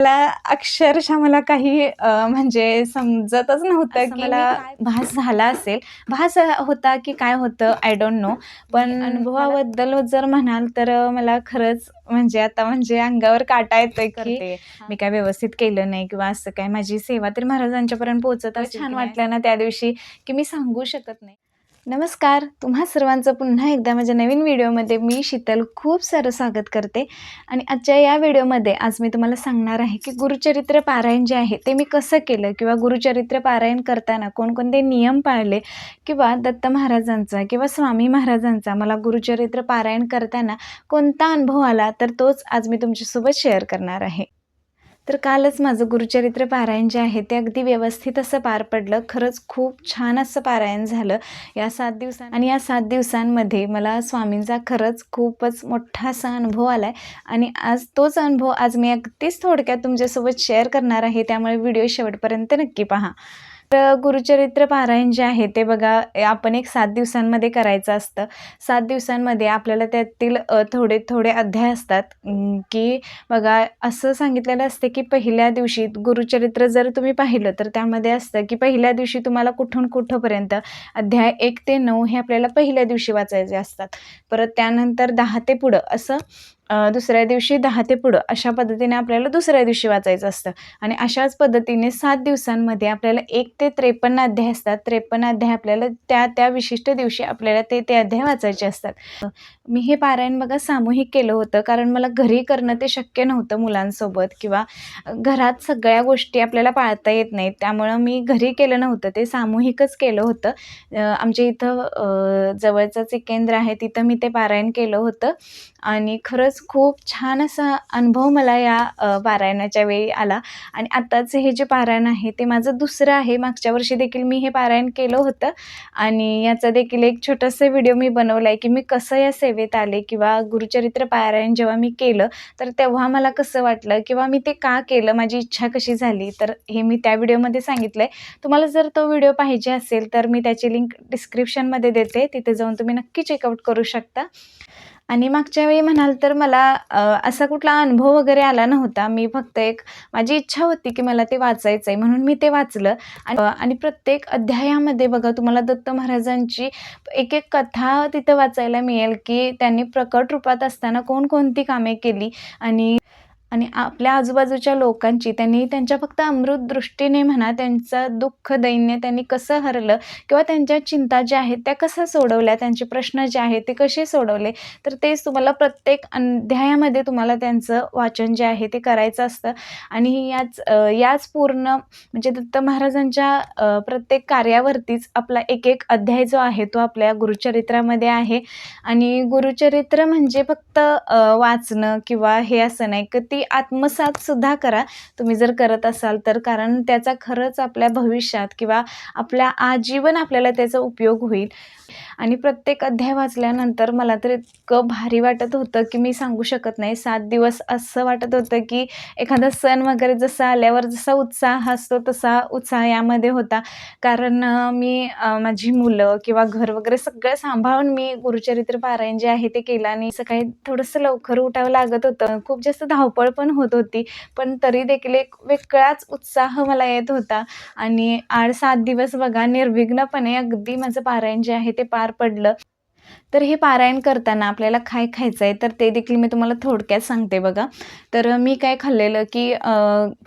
मला अक्षरशः मला काही म्हणजे समजतच नव्हतं की मला मला भास झाला असेल. भास होता की काय होतं आय डोंट नो पण अनुभवाबद्दल जर म्हणाल तर मला खरंच म्हणजे आता म्हणजे अंगावर काटा येतोय की मी काय व्यवस्थित केलं नाही किंवा असं काय. माझी सेवा तर महाराजांच्यापर्यंत पोहोचत छान? वाटलं ना त्या दिवशी की मी सांगू शकत नाही. नमस्कार. तुम्हा सर्वांचं पुन्हा एकदा माझ्या नवीन व्हिडिओमध्ये मी शीतल खूप सारं स्वागत करते. आणि आजच्या या व्हिडिओमध्ये आज मी तुम्हाला सांगणार आहे की गुरुचरित्र पारायण जे आहे ते मी कसं केलं किंवा गुरुचरित्र पारायण करताना कोणकोणते नियम पाळले किंवा दत्त महाराजांचा किंवा स्वामी महाराजांचा मला गुरुचरित्र पारायण करताना कोणता अनुभव आला तर तोच आज मी तुमच्यासोबत शेअर करणार आहे. तर कालच माझं गुरुचरित्र पारायण जे आहे ते अगदी व्यवस्थित असं पार पडलं. खरंच खूप छान असं पारायण झालं. या सात दिवसां आणि या सात दिवसांमध्ये मला स्वामींचा खरंच खूपच मोठा असा अनुभव आला आहे आणि आज तोच अनुभव आज मी अगदीच थोडक्यात तुमच्यासोबत शेअर करणार आहे. त्यामुळे व्हिडिओ शेवटपर्यंत नक्की पहा. तर गुरुचरित्र पारायण जे आहे ते बघा आपण एक सात दिवसांमध्ये करायचं असतं. सात दिवसांमध्ये आपल्याला त्यातील थोडे थोडे अध्याय असतात. की बघा असं सांगितलेलं असते की पहिल्या दिवशी गुरुचरित्र जर तुम्ही पाहिलं तर त्यामध्ये असतं की पहिल्या दिवशी तुम्हाला कुठून कुठंपर्यंत अध्याय एक ते नऊ हे आपल्याला पहिल्या दिवशी वाचायचे असतात. परत त्यानंतर दहा ते पुढं असं दुसऱ्या दिवशी दहा ते पुढं अशा पद्धतीने आपल्याला दुसऱ्या दिवशी वाचायचं असतं. आणि अशाच पद्धतीने सात दिवसांमध्ये आपल्याला एक ते त्रेपन्न अध्याय असतात. त्रेपन्न अध्याय आपल्याला त्या त्या विशिष्ट दिवशी आपल्याला ते ते अध्याय वाचायचे असतात. मी हे पारायण बघा सामूहिक केलं होतं. कारण मला घरी करणं ते शक्य नव्हतं मुलांसोबत किंवा घरात सगळ्या गोष्टी आपल्याला पाळता येत नाहीत. त्यामुळं मी घरी केलं नव्हतं. ते सामूहिकच केलं होतं. आमच्या इथं जवळचंच एक केंद्र आहे. तिथं मी ते पारायण केलं होतं. आणि खरंच खूप छान असा अनुभव मला या पारायणाच्या वेळी आला. आणि आत्ताचं हे जे पारायण आहे ते माझं दुसरं आहे. मागच्या वर्षी देखील मी हे पारायण केलं होतं. आणि याचा देखील एक छोटासा व्हिडिओ मी बनवला आहे की मी कसं या सेवेत आले किंवा गुरुचरित्र पारायण जेव्हा मी केलं तर तेव्हा मला कसं वाटलं किंवा मी ते का केलं माझी इच्छा कशी झाली तर हे मी त्या व्हिडिओमध्ये सांगितलं आहे तुम्हाला जर तो व्हिडिओ पाहिजे असेल तर मी त्याची लिंक डिस्क्रिप्शनमध्ये देते. तिथे जाऊन तुम्ही नक्की चेकआउट करू शकता. आणि मागच्या वेळी म्हणाल तर मला असा कुठला अनुभव वगैरे आला नव्हता. मी फक्त एक माझी इच्छा होती की मला ते वाचायचं आहे म्हणून मी ते वाचलं. आणि आणि प्रत्येक अध्यायामध्ये बघा तुम्हाला दत्त महाराजांची एक एक कथा तिथं वाचायला मिळेल की त्यांनी प्रकट रूपात असताना कोणकोणती कामे केली आणि आणि आपल्या आजूबाजूच्या लोकांची त्यांनी त्यांच्या फक्त अमृत दृष्टीने म्हणा त्यांचं दुःख दैन्य त्यांनी कसं हरलं किंवा त्यांच्या चिंता ज्या आहेत त्या कशा सोडवल्या त्यांचे प्रश्न जे आहेत ते कसे सोडवले तर तेच तुम्हाला प्रत्येक अध्यायामध्ये तुम्हाला त्यांचं वाचन जे आहे ते करायचं असतं. आणि याच याच पूर्ण म्हणजे दत्त महाराजांच्या प्रत्येक कार्यावरतीच आपला एक एक अध्याय जो आहे तो आपल्या गुरुचरित्रामध्ये आहे. आणि गुरुचरित्र म्हणजे फक्त वाचणं किंवा हे असं नाही की ती आत्मसात सुद्धा करा. तुम्ही जर करत असाल तर कारण त्याचा खरंच आपल्या भविष्यात किंवा आपल्या आजीवन आपल्याला त्याचा उपयोग होईल. आणि प्रत्येक अध्याय वाचल्यानंतर मला तर इतकं भारी वाटत होतं की मी सांगू शकत नाही. सात दिवस असं वाटत होतं की एखादा सण वगैरे जसा आल्यावर जसा उत्साह असतो तसा उत्साह यामध्ये होता. कारण मी माझी मुलं किंवा घर वगैरे सगळं सांभाळून मी गुरुचरित्र पारायण जे आहे ते केलं आणि सकाळी थोडंसं लवकर उठावं लागत होतं. खूप जास्त धावपळ पण होत होती. पण तरी देखील एक वेगळाच उत्साह मला येत होता. आणि आठ सात दिवस बघा निर्विघ्नपणे अगदी माझं पारायण जे आहे ते पार पडलं. तर हे पारायण करताना आपल्याला काय खायचं आहे तर ते देखील मी तुम्हाला थोडक्यात सांगते बघा. तर मी काय खाल्लेलं की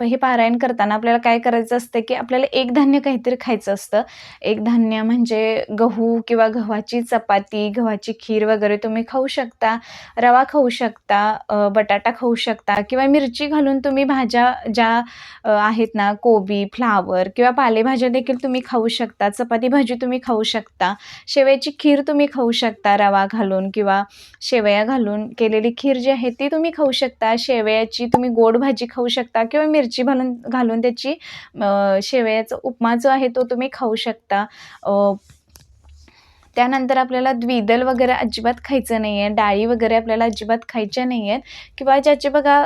हे पारायण करताना आपल्याला काय करायचं असतं की आपल्याला एक धान्य काहीतरी खायचं असतं. एक धान्य म्हणजे गहू किंवा गव्हाची चपाती गव्हाची खीर वगैरे तुम्ही खाऊ शकता रवा खाऊ शकता बटाटा खाऊ शकता किंवा मिरची घालून तुम्ही भाज्या ज्या आहेत ना कोबी फ्लावर किंवा पालेभाज्या देखील तुम्ही खाऊ शकता चपाती भाजी तुम्ही खाऊ शकता शेवयाची खीर तुम्ही खाऊ शकता रवा घालून किंवा शेवया घालून केलेली खीर जी आहे ती तुम्ही खाऊ शकता. शेवयाची तुम्ही गोड भाजी खाऊ शकता किंवा मिरची घालून घालून त्याची शेवयाचा उपमा जो आहे तो तुम्ही खाऊ शकता. त्यानंतर आपल्याला द्विदल वगैरे अजिबात खायचं नाही आहे डाळी वगैरे आपल्याला अजिबात खायच्या नाही आहेत किंवा ज्याचे बघा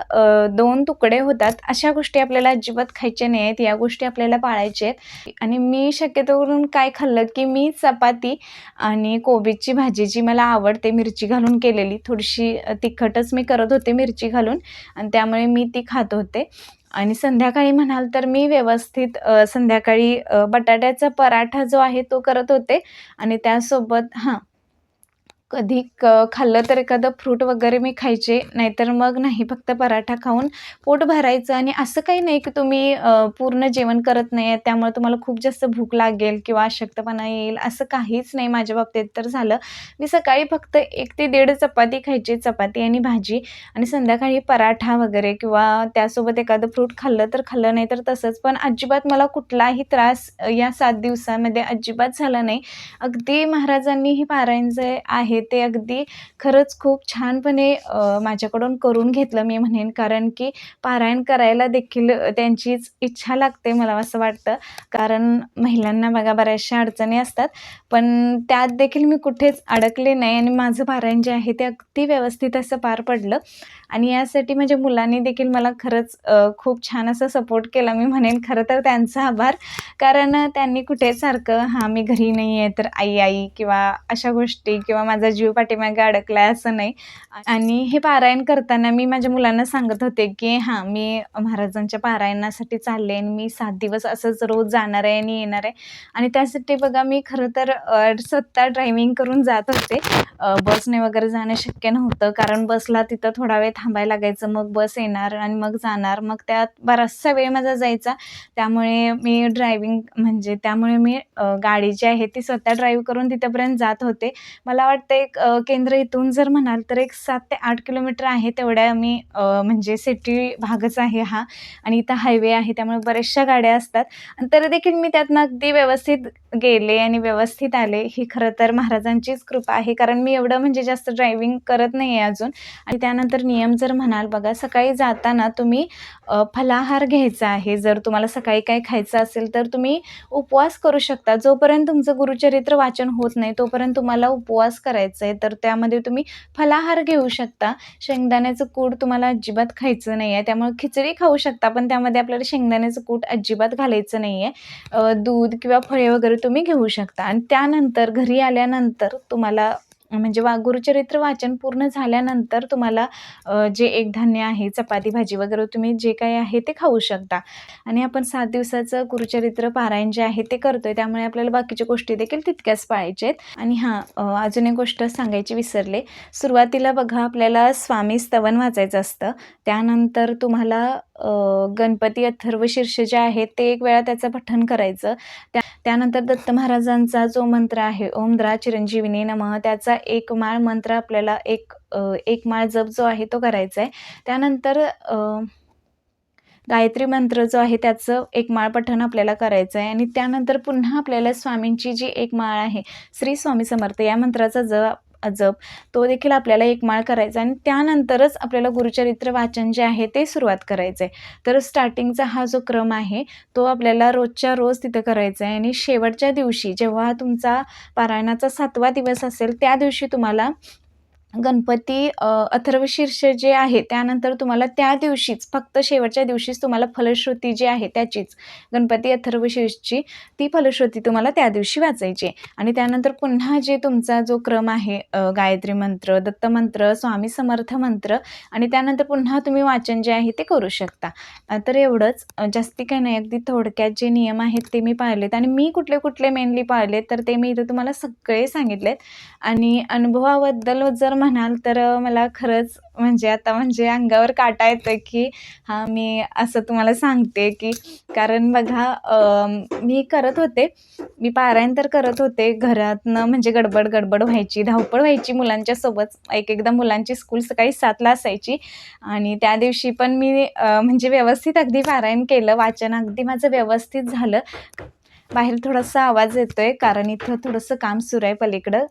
दोन तुकडे होतात अशा गोष्टी आपल्याला अजिबात खायच्या नाही आहेत या गोष्टी आपल्याला पाळायच्या आहेत. आणि मी शक्यतो करून काय खाल्लं की मी चपाती आणि कोबीची भाजी जी मला आवडते मिरची घालून केलेली थोडीशी तिखटच मी करत होते मिरची घालून आणि त्यामुळे मी ती खात होते. आणि संध्याकाळी म्हणाल तर मी व्यवस्थित संध्याकाळी बटाट्याचा पराठा जो आहे तो करत होते आणि त्यासोबत हां कधी क खाल्लं तर एखादं फ्रूट वगैरे मी खायचे नाहीतर मग नाही फक्त पराठा खाऊन पोट भरायचं. आणि असं काही नाही की तुम्ही पूर्ण जेवण करत नाही आहे त्यामुळे तुम्हाला खूप जास्त भूक लागेल किंवा अशक्तपणा येईल असं काहीच नाही माझ्या बाबतीत तर झालं. मी सकाळी फक्त एक ते दीड चपाती खायची चपाती आणि भाजी आणि संध्याकाळी पराठा वगैरे किंवा त्यासोबत एखादं फ्रूट खाल्लं तर खाल्लं नाही तर तसंच. पण अजिबात मला कुठलाही त्रास या सात दिवसामध्ये अजिबात झाला नाही. अगदी महाराजांनी ही पारायण जे आहे. ते अगदी खरंच खूप छानपणे माझ्याकडून करून घेतलं मी म्हणेन. कारण की पारायण करायला देखील त्यांचीच इच्छा लागते मला असं वाटतं. कारण महिलांना बघा बऱ्याचशा अडचणी असतात. पण त्यात देखील मी कुठेच अडकले नाही आणि माझं पारायण जे आहे ते अगदी व्यवस्थित असं पार पडलं. आणि यासाठी माझ्या मुलांनी देखील मला खरंच खूप छान असा सपोर्ट केला मी म्हणेन. खरं तर त्यांचा आभार. कारण त्यांनी कुठे सारखं हां मी घरी नाही आहे तर आई आई किंवा अशा गोष्टी किंवा माझं जीव पाठीमागे अडकला आहे असं नाही. आणि हे पारायण करताना मी माझ्या मुलांना सांगत होते की हां मी महाराजांच्या पारायणासाठी चालले आणि मी सात दिवस असंच रोज जाणार आहे आणि येणार आहे. आणि त्यासाठी बघा मी खरं तर स्वतः ड्रायव्हिंग करून जात होते. बसने वगैरे जाणं शक्य नव्हतं कारण बसला तिथं थोडा वेळ थांबायला लागायचं. मग बस येणार आणि मग जाणार. मग त्यात बराचसा वेळ माझा जायचा. त्यामुळे मी ड्रायव्हिंग म्हणजे त्यामुळे मी गाडी जी आहे ती स्वतः ड्राईव्ह करून तिथंपर्यंत जात होते. मला वाटतं एक केंद्र इथून जर म्हणाल तर एक सात ते आठ किलोमीटर आहे तेवढ्या मी म्हणजे सिटी भागच आहे हा आणि इथं हायवे आहे त्यामुळे बऱ्याचशा गाड्या असतात. आणि तरी देखील मी त्यातनं अगदी व्यवस्थित गेले आणि व्यवस्थित आले ही खरं तर महाराजांचीच कृपा आहे. कारण मी एवढं म्हणजे जास्त ड्रायव्हिंग करत नाही आहे अजून. आणि त्यानंतर नियम जर म्हणाल बघा सकाळी जाताना तुम्ही फलाहार घ्यायचा आहे. जर तुम्हाला सकाळी काय खायचं असेल तर तुम्ही उपवास करू शकता. जोपर्यंत तुमचं गुरुचरित्र वाचन होत नाही तोपर्यंत तुम्हाला उपवास करायचा आहे तर त्यामध्ये तुम्ही फलाहार घेऊ शकता. शेंगदाण्याचं कूट तुम्हाला अजिबात खायचं नाही आहे त्यामुळे खिचडी खाऊ शकता पण त्यामध्ये आपल्याला शेंगदाण्याचं कूट अजिबात घालायचं नाही आहे दूध किंवा फळे वगैरे तुम्ही घेऊ शकता. आणि त्यानंतर घरी आल्यानंतर तुम्हाला म्हणजे वागुरुचरित्र वाचन पूर्ण झाल्यानंतर तुम्हाला जे एक धान्य आहे चपाती भाजी वगैरे तुम्ही जे काही आहे ते खाऊ शकता. आणि आपण सात दिवसाचं गुरुचरित्र पारायण जे आहे ते करतोय त्यामुळे आपल्याला बाकीच्या गोष्टी देखील तितक्याच पाळायच्या आहेत आणि हां अजून एक गोष्ट सांगायची विसरले. सुरुवातीला बघा आपल्याला स्वामी स्तवन वाचायचं असतं. त्यानंतर तुम्हाला गणपती अथर्व शीर्ष जे आहे ते एक वेळा त्याचं पठण करायचं. त्या त्यानंतर दत्त महाराजांचा जो मंत्र आहे ओम द्रा चिरंजीविनी नमः त्याचा एक माळ मंत्र आपल्याला एक एक माळ जप जो आहे तो करायचा आहे. त्यानंतर गायत्री मंत्र जो आहे त्याचं एक माळ पठण आपल्याला करायचं आहे. आणि त्यानंतर पुन्हा आपल्याला स्वामींची जी एक माळ आहे श्री स्वामी समर्थ या मंत्राचा जप अजब तो देखील आपल्याला एक माळ करायचा आणि त्यानंतरच आपल्याला गुरुचरित्र वाचन जे आहे ते सुरुवात करायचं आहे तर स्टार्टिंगचा हा जो क्रम आहे तो आपल्याला रोजच्या रोज तिथं करायचा आहे आणि शेवटच्या दिवशी जेव्हा तुमचा पारायणाचा सातवा दिवस असेल त्या दिवशी तुम्हाला गणपती अथर्वशीर्ष जे आहे त्यानंतर तुम्हाला त्या दिवशीच फक्त शेवटच्या दिवशीच तुम्हाला फलश्रुती जी आहे त्याचीच गणपती अथर्वशीर्षची ती फलश्रुती तुम्हाला त्या दिवशी वाचायची आहे. आणि त्यानंतर पुन्हा जे तुमचा जो क्रम आहे गायत्री मंत्र दत्तमंत्र स्वामी समर्थ मंत्र आणि त्यानंतर पुन्हा तुम्ही वाचन जे आहे ते करू शकता. तर एवढंच. जास्ती काही नाही. अगदी थोडक्यात जे नियम आहेत ते मी पाळलेत. आणि मी कुठले कुठले मेनली पाळलेत तर ते मी इथं तुम्हाला सगळे सांगितलेत. आणि अनुभवाबद्दल जर म्हणाल तर मला खरंच म्हणजे आता म्हणजे अंगावर काटा येतोय की हां मी असं तुम्हाला सांगते की कारण बघा मी करत होते. मी पारायण तर करत होते. घरातनं म्हणजे गडबड गडबड व्हायची धावपळ व्हायची मुलांच्या सोबत. एक एकदा मुलांची स्कूल सकाळी सातला असायची. आणि त्या दिवशी पण मी म्हणजे व्यवस्थित अगदी पारायण केलं. वाचन अगदी माझं व्यवस्थित झालं. बाहेर थोडासा आवाज येतोय कारण इथं थोडंसं काम सुरू आहे पलीकडं.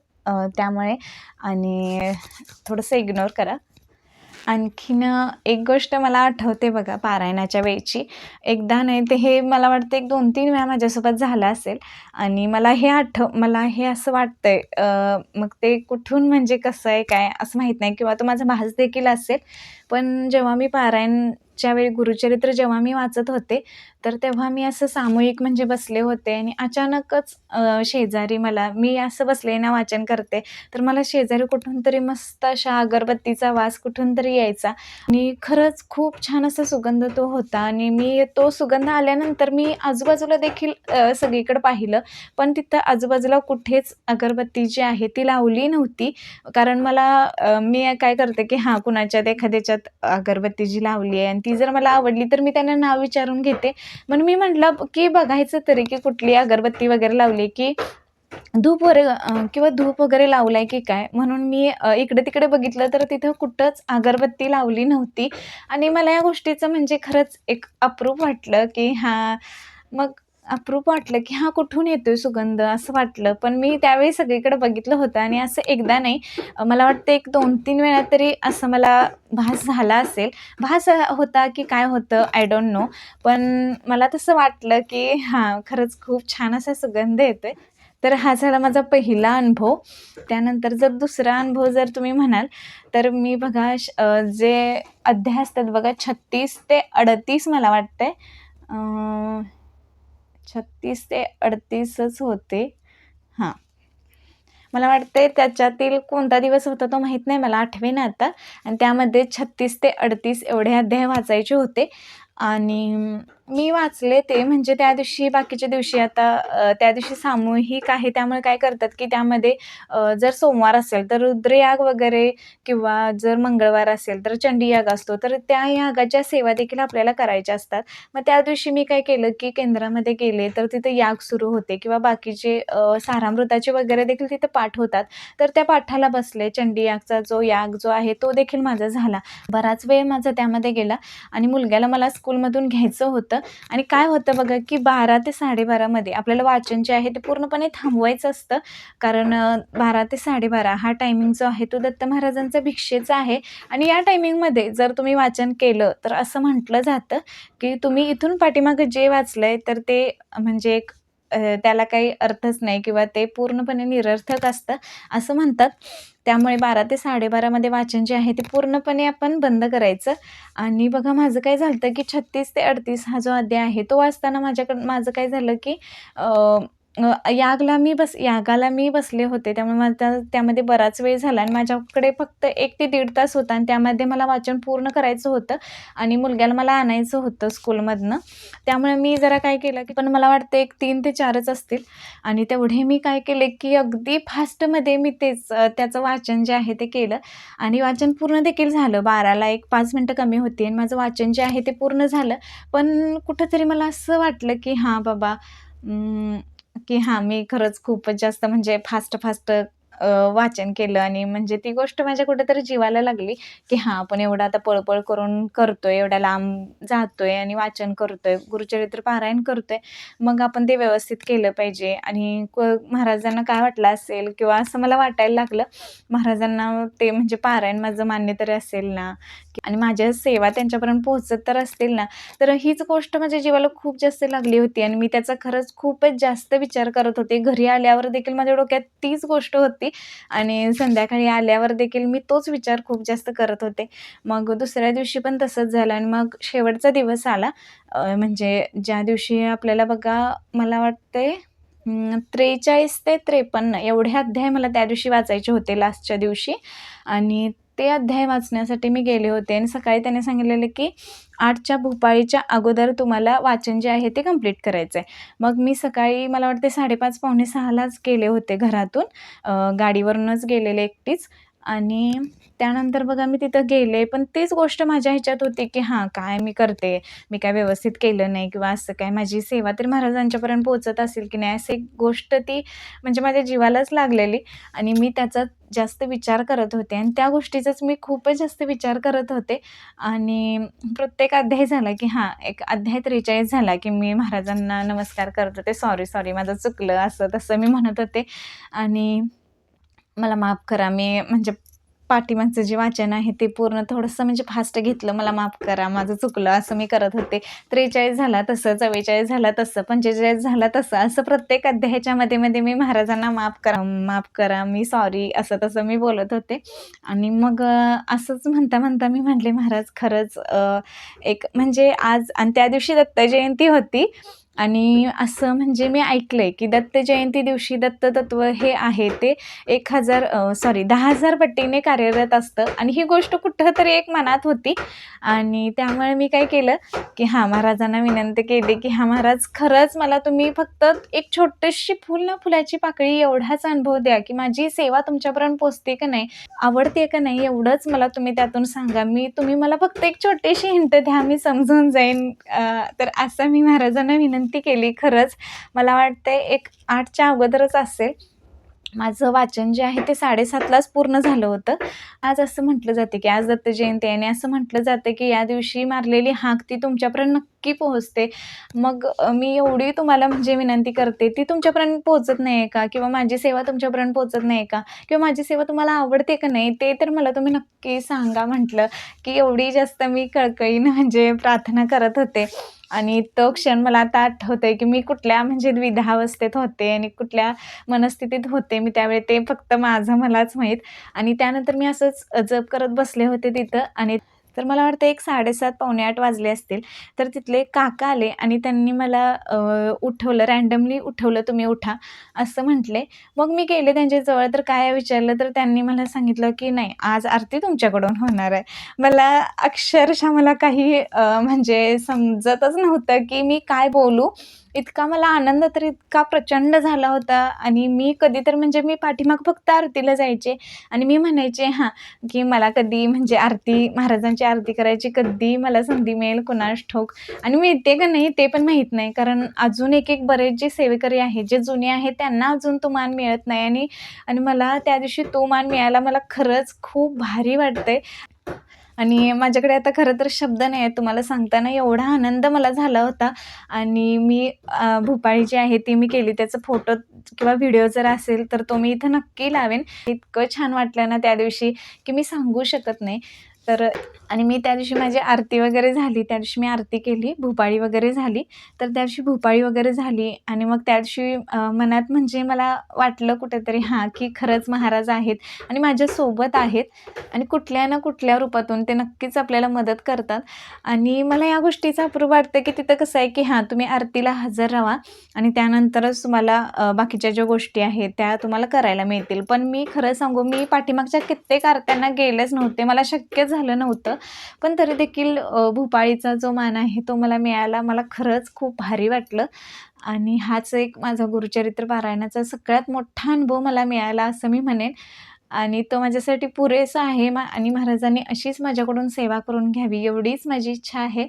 त्यामुळे आणि थोडंसं इग्नोर करा. आणखीन एक गोष्ट मला आठवते बघा पारायणाच्या वेळची. एकदा नाही ते हे मला वाटतं एक दोन तीन वेळा माझ्यासोबत झालं असेल. आणि मला हे आठव मला हे असं वाटतंय आहे मग ते कुठून म्हणजे कसं आहे काय असं माहीत नाही किंवा तो माझा भास देखील असेल. पण जेव्हा मी पारायणच्या वेळी गुरुचरित्र जेव्हा मी वाचत होते तर तेव्हा मी असं सामूहिक म्हणजे बसले होते आणि अचानकच शेजारी मला मी असं बसले ना वाचन करते तर मला शेजारी कुठून तरी मस्त अशा अगरबत्तीचा वास कुठून तरी यायचा. आणि खरंच खूप छान असा सुगंध तो होता आणि मी तो सुगंध आल्यानंतर मी आजूबाजूला देखील सगळीकडे पाहिलं. पण तिथं आजूबाजूला कुठेच अगरबत्ती जी आहे ती लावली नव्हती. कारण मला मी काय करते की हां कुणाच्यात एखाद्याच्यात अगरबत्ती जी लावली आहे आणि ती जर मला आवडली तर मी त्यांना नाव विचारून घेते. म्हणून मी म्हटलं की बघायचं तरी की कुठली अगरबत्ती वगैरे लावली की धूप वगैरे किंवा धूप वगैरे लावलाय की काय? म्हणून मी इकडे तिकडे बघितलं तर तिथं कुठंच अगरबत्ती लावली नव्हती. आणि मला या गोष्टीचं म्हणजे खरंच एक अप्रूप वाटलं की हां मग अप्रूप वाटलं की हा कुठून येतोय सुगंध असं वाटलं. पण मी त्यावेळी सगळीकडे बघितलं होतं आणि असं एकदा नाही मला वाटतं एक दोन तीन वेळा तरी असं मला भास झाला असेल. भास होता की काय होतं आय डोंट नो पण मला तसं वाटलं की हां खरंच खूप छान असा सुगंध येतोय. तर हा झाला माझा पहिला अनुभव. त्यानंतर जर दुसरा अनुभव जर तुम्ही म्हणाल तर मी बघा श- जे अध्याय असतात बघा छत्तीस ते अडतीस मला वाटतंय. छत्तीस ते अडतीसच होते. हां. मला वाटते त्याच्यातील कोणता दिवस होता तो माहीत नाही मला आठवेना आता. आणि त्यामध्ये छत्तीस ते अडतीस एवढे अध्याय वाचायचे होते. आणि मी वाचले ते म्हणजे त्या दिवशी बाकीच्या दिवशी आता त्या दिवशी सामूहिक आहे त्यामुळे काय करतात की त्यामध्ये जर सोमवार असेल तर रुद्रयाग वगैरे किंवा जर मंगळवार असेल तर चंडीयाग असतो तर त्या यागाच्या सेवा देखील आपल्याला करायच्या असतात. मग त्या दिवशी मी काय केलं की केंद्रामध्ये गेले तर तिथे याग सुरू होते किंवा बाकीचे सारामृताचे वगैरे देखील तिथे पाठ होतात. तर त्या पाठाला बसले चंडीयागचा जो याग जो आहे तो देखील माझा झाला. बराच वेळ माझा त्यामध्ये गेला आणि मुलग्याला मला स्कूलमधून घ्यायचं होतं. आणि काय होतं बघा की बारा ते साडेबारामध्ये आपल्याला वाचन जे आहे ते पूर्णपणे थांबवायचं असतं. कारण बारा ते साडेबारा हा टायमिंग जो आहे तो दत्त महाराजांचा भिक्षेचा आहे. आणि या टायमिंगमध्ये जर तुम्ही वाचन केलं तर असं म्हटलं जातं की तुम्ही इथून पाठीमागं जे वाचलंय तर ते म्हणजे एक त्याला काही अर्थच नाही किंवा ते पूर्णपणे निरर्थक असतं असं म्हणतात. त्यामुळे बारा ते साडेबारामध्ये वाचन जे आहे ते पूर्णपणे आपण बंद करायचं. आणि बघा माझं काय झालं की छत्तीस ते अडतीस हा जो अध्याय आहे तो वाचताना माझ्याकडं माझं काय झालं की यागला मी बस यागाला मी बसले होते. त्यामुळे माझा त्यामध्ये बराच वेळ झाला आणि माझ्याकडे फक्त एक ते दीड तास होता आणि त्यामध्ये मला वाचन पूर्ण करायचं होतं आणि मुलग्याला मला आणायचं होतं स्कूलमधनं. त्यामुळे मी जरा काय केलं की पण मला वाटतं एक तीन ते चारच असतील. आणि तेवढे मी काय केले की अगदी फास्टमध्ये मी तेच त्याचं वाचन जे आहे ते केलं. आणि वाचन पूर्ण देखील झालं. बाराला एक पाच मिनटं कमी होती आणि माझं वाचन जे आहे ते पूर्ण झालं. पण कुठंतरी मला असं वाटलं की हां बाबा की हां मी खरंच खूपच जास्त म्हणजे फास्ट फास्ट वाचन केलं आणि म्हणजे ती गोष्ट माझ्या कुठेतरी जीवाला लागली की हां आपण एवढं आता पळपळ करून करतोय एवढ्या लांब जातोय आणि वाचन करतोय गुरुचरित्र पारायण करतोय मग आपण ते व्यवस्थित केलं पाहिजे. आणि क महाराजांना काय वाटलं असेल किंवा असं मला वाटायला लागलं महाराजांना ते म्हणजे पारायण माझं मान्य तरी असेल ना आणि माझ्या सेवा त्यांच्यापर्यंत पोहोचत तर असतील ना तर हीच गोष्ट माझ्या जीवाला खूप जास्त लागली होती. आणि मी त्याचा खरंच खूपच जास्त विचार करत होते. घरी आल्यावर देखील माझ्या डोक्यात तीच गोष्ट होती आणि संध्याकाळी आल्यावर देखील मी तोच विचार खूप जास्त करत होते. मग दुसऱ्या दिवशी पण तसंच झालं आणि मग शेवटचा दिवस आला. म्हणजे ज्या दिवशी आपल्याला बघा मला वाटते त्रेचाळीस ते त्रेपन्न एवढे अध्याय मला त्या दिवशी वाचायचे होते लास्टच्या दिवशी. आणि ते अध्याय वाचण्यासाठी मी गेले होते. आणि सकाळी त्याने सांगितलेलं की आठच्या भोपाळीच्या अगोदर तुम्हाला वाचन जे आहे ते कंप्लीट करायचं आहे मग मी सकाळी मला वाटते साडेपाच पावणे सहालाच गेले होते घरातून. गाडीवरूनच गेलेले एकटीच. आणि त्यानंतर बघा मी तिथं गेले. पण तीच गोष्ट माझ्या ह्याच्यात होती की हां काय मी करते? मी काय व्यवस्थित केलं नाही? किंवा असं काय माझी सेवा तरी महाराजांच्यापर्यंत पोहोचत असेल की नाही? असं एक गोष्ट ती म्हणजे माझ्या जीवालाच लागलेली. आणि मी त्याचा जास्त विचार करत होते. आणि त्या गोष्टीचाच मी खूपच जास्त विचार करत होते. आणि प्रत्येक अध्याय झाला की हां एक अध्याय त्रेचाळीस झाला की मी महाराजांना नमस्कार करत होते. सॉरी सॉरी माझं चुकलं असं तसं मी म्हणत होते. आणि मला माफ करा मी म्हणजे पाठीमागचं जे वाचन आहे ते पूर्ण थोडंसं म्हणजे फास्ट घेतलं मला माफ करा माझं चुकलं असं मी करत होते. त्रेचाळीस झाला तसं चव्वेचाळीस झाला तसं पंचेचाळीस झाला तसं असं प्रत्येक अध्यायाच्या मध्ये मध्ये मी महाराजांना माफ करा माफ करा मी सॉरी असं तसं मी बोलत होते. आणि मग असंच म्हणता म्हणता मी म्हटले महाराज खरंच एक म्हणजे आज आणि त्या दिवशी दत्त जयंती होती. आणि असं म्हणजे मी ऐकलं आहे की दत्त जयंती दिवशी दत्ततत्व हे आहे ते एक हजार सॉरी दहा हजार पट्टीने कार्यरत असतं. आणि ही गोष्ट कुठं तरी एक मनात होती. आणि त्यामुळे मी काय केलं की हां महाराजांना विनंती केली की हा महाराज खरंच मला तुम्ही फक्त एक छोटीशी फुल ना फुलाची पाकळी एवढाच अनुभव द्या की माझी सेवा तुमच्यापर्यंत पोचते का नाही आवडते का नाही एवढंच मला तुम्ही त्यातून सांगा. मी तुम्ही मला फक्त एक छोटीशी हिंट द्या मी समजून जाईन. तर असं मी महाराजांना विनंती केली खरंच. मला वाटते एक आठच्या अगोदरच असेल. माझं वाचन जे आहे ते साडेसातलाच पूर्ण झालं होतं. आज असं म्हटलं जाते की आज दत्त जयंती आणि असं म्हटलं जातं की या दिवशी मारलेली हाक ती तुमच्यापर्यंत नक्की पोहोचते. मग मी एवढी तुम्हाला म्हणजे विनंती करते ती तुमच्यापर्यंत पोहोचत नाही आहे का? किंवा माझी सेवा तुमच्यापर्यंत पोहोचत नाही का? किंवा माझी सेवा तुम्हाला आवडते का नाही? ते तर मला तुम्ही नक्की सांगा म्हटलं की एवढी जास्त मी कळकळीनं म्हणजे प्रार्थना करत होते. आणि तो क्षण मला आता आठवतं आहे की मी कुठल्या म्हणजे द्विधावस्थेत होते आणि कुठल्या मनस्थितीत होते मी त्यावेळी ते फक्त माझं मलाच माहीत. आणि त्यानंतर मी असंच जप करत बसले होते तिथं आणि तर मला वाटतं एक साडेसात पावणे आठ वाजले असतील तर तिथले काका आले आणि त्यांनी मला उठवलं रँडमली उठवलं तुम्ही उठा असं म्हटले. मग मी गेले त्यांच्याजवळ तर काय विचारलं तर त्यांनी मला सांगितलं की नाही आज आरती तुमच्याकडून होणार आहे. मला अक्षरशः मला काही म्हणजे समजतच नव्हतं की मी काय बोलू. इतका मला आनंद तर इतका प्रचंड झाला होता. आणि मी कधी तर म्हणजे मी पाठीमाग फक्त आरतीला जायचे. आणि मी म्हणायचे हां की मला कधी म्हणजे आरती महाराजांची आरती करायची कधी मला संधी मिळेल कुणास ठोक आणि मी येते का नाही ते पण माहीत नाही. कारण अजून एक एक बरेच जे सेवेकरी आहेत जे जुने आहेत त्यांना अजून तो मान मिळत नाही. आणि आणि मला त्या दिवशी तो मान मिळाला मला खरंच खूप भारी वाटतंय. आणि माझ्याकडे आता खरं तर शब्द नाही आहे तुम्हाला सांगताना एवढा आनंद मला झाला होता. आणि मी भोपाळी जी आहे ती मी केली. त्याचा फोटो किंवा व्हिडिओ जर असेल तर तो मी इथं नक्की लावेन. इतकं छान वाटलं ना त्या दिवशी की मी सांगू शकत नाही. तर आणि मी त्या दिवशी माझी आरती वगैरे झाली त्या दिवशी मी आरती केली भूपाळी वगैरे झाली. तर त्या दिवशी भूपाळी वगैरे झाली आणि मग त्या दिवशी मनात म्हणजे मला वाटलं कुठेतरी हां की खरंच महाराज आहेत आणि माझ्यासोबत आहेत आणि कुठल्या ना कुठल्या रूपातून ते नक्कीच आपल्याला मदत करतात. आणि मला या गोष्टीचं अप्रूप वाटतं की तिथं कसं आहे की हां तुम्ही आरतीला हजर राहा आणि त्यानंतरच तुम्हाला बाकीच्या ज्या गोष्टी आहेत त्या तुम्हाला करायला मिळतील. पण मी खरं सांगू मी पाठीमागच्या कित्येक आरत्यांना गेलेच नव्हते. मला शक्य झालं नव्हतं. पण तरी देखील भोपाळीचा जो मान आहे तो मला मिळाला. मला खरंच खूप भारी वाटलं. आणि हाच एक माझा गुरुचरित्र पारायणाचा सगळ्यात मोठा अनुभव मला मिळाला असं मी म्हणेन. आणि तो माझ्यासाठी पुरेसा आहे. मा आणि महाराजांनी अशीच माझ्याकडून सेवा करून घ्यावी एवढीच माझी इच्छा आहे.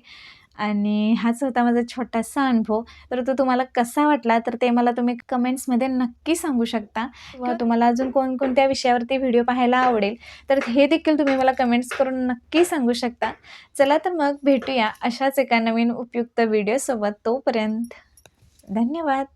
आणि हाच होता माझा छोटासा अनुभव. तर तो तुम्हाला कसा वाटला? तर ते मला तुम्ही कमेंट्समध्ये नक्की सांगू शकता. किंवा तुम्हाला अजून कोणकोणत्या विषयावरती व्हिडिओ पाहायला आवडेल तर हे देखील तुम्ही मला कमेंट्स करून नक्की सांगू शकता. चला तर मग भेटूया अशाच एका नवीन उपयुक्त व्हिडिओसोबत तोपर्यंत. धन्यवाद.